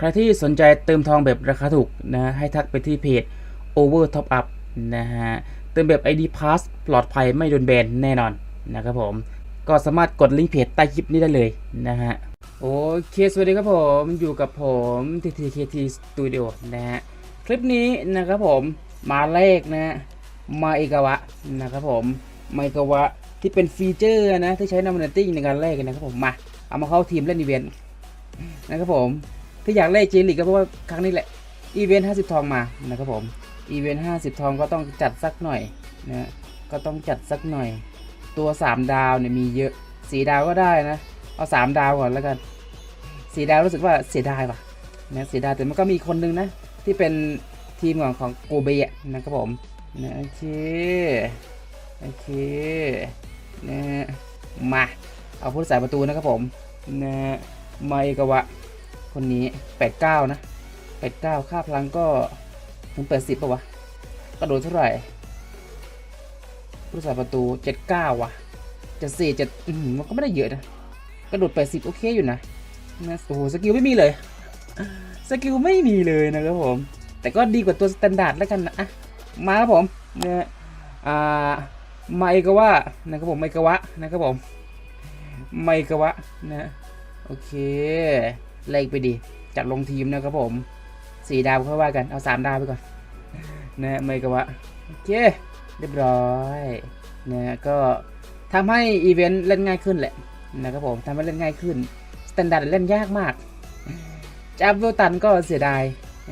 ใครที่สนใจเติมทองแบบราคาถูกนะให้ทักไปที่เพจ Over Top Up นะฮะเติมแบบ ID Pass ปลอดภัยไม่โดนแบนแน่นอนนะครับผม ก็สามารถกดลิงก์เพจใต้คลิปนี้ได้เลยนะฮะโอเคสวัสดีครับผมอยู่กับผม TTKT Studio นะฮะคลิปนี้นะครับผมมาเลขนะมาเอกวะนะครับผมมาเอกวะที่เป็นฟีเจอร์นะที่ใช้นำเนตติ้งในการเลขนะครับผมมาเอามาเข้าทีมเล่นอีเวนต์นะครับผม ที่อยากเล่นเจลิกก็เพราะว่าครั้งนี้แหละอีเวนต์50ทองมานะครับผมอีเวนต์50ทองก็ต้องจัดสักหน่อยนะก็ต้องจัดสักหน่อย ตัว3ดาวเนี่ยมีเยอะ4ดาวก็ได้นะ เอา3ดาวก่อนแล้วกัน4ดาวรู้สึกว่าเสียดายว่ะนะเสียดายแต่มันก็มีคนนึงนะ ที่เป็นทีมของของโกเบะนะครับผมนะโอเคโอเคนะมาเอาผู้รักษาประตูนะครับผมนะมาเอกวะ คนนี้ 89 นะ 89 ค่าพลังก็ถึง80ป่ะวะ กระโดดเท่าไหร่ผู้รักษาประตู 79 ว่ะจะสี่จะอืมมันก็ไม่ได้เยอะนะ กระโดด 80 โอเคอยู่นะนะโอ้โห สกิลไม่มีเลย สกิลไม่มีเลยนะครับผม แต่ก็ดีกว่าตัวสแตนดาร์ดแล้วกันนะอะมาครับผมเนี่ยอ่าไมกวะนะครับผมไมกวะนะครับผมไมกวะนะโอเค เลขไปดี จัดลงทีมนะครับผมสี่ดาวค่อยว่ากันเอาสามดาวไปก่อนนะไมกาวะโอเคเรียบร้อยนะก็ทำให้อีเวนต์เล่นง่ายขึ้นแหละนะครับผมทำให้เล่นง่ายขึ้นสแตนดาร์ดเล่นยากมากจับเวลตันก็เสียดาย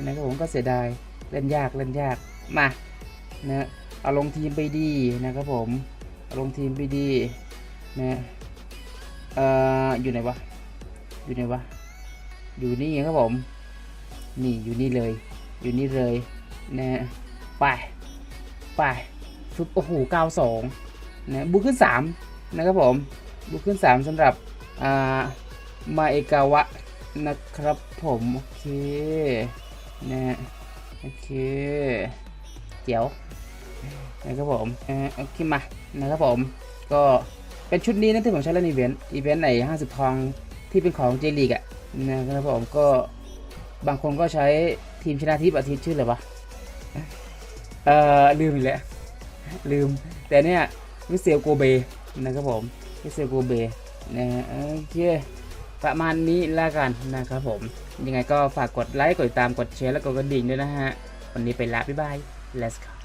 นะครับผมก็เสียดายเล่นยากเล่นยากมานะเอาลงทีมไปดีนะครับผมเอาลงทีมไปดีนะเอ่ออยู่ไหนวะอยู่ไหนวะ อยู่นี่ครับผม นี่อยู่นี่เลย อยู่นี่เลยนะไปไปฟุบโอ้โหเก้าสองนะบุกขึ้นสามนะครับผมบุกขึ้นสามสำหรับอ่ามาเอกาวะนะครับผมโอเคนะฮะโอเคเดี๋ยวนะครับผมอ่อโอเคมานะครับผมก็เป็นชุดนี้นะที่ผมใช้เล่นอีเวนต์อีเวนต์ไหน50ทองที่เป็นของเจลีกอะ นะครับผมก็บางคนก็ใช้ทีมชนะทิพย์อาทิตย์ชื่ออะไรวะเอ่อลืมอีกแล้วลืม แต่เนี่ยวิเซลโกเบนะครับผมวิเซลโกเบนะโอเคประมาณนี้ล้วกันนะครับผม ยังไงก็ฝากกดไลค์กดติดตามกดแชร์แล้วก็กดกระดิ่งด้วยนะฮะ วันนี้ไปละบ๊ายบาย let's go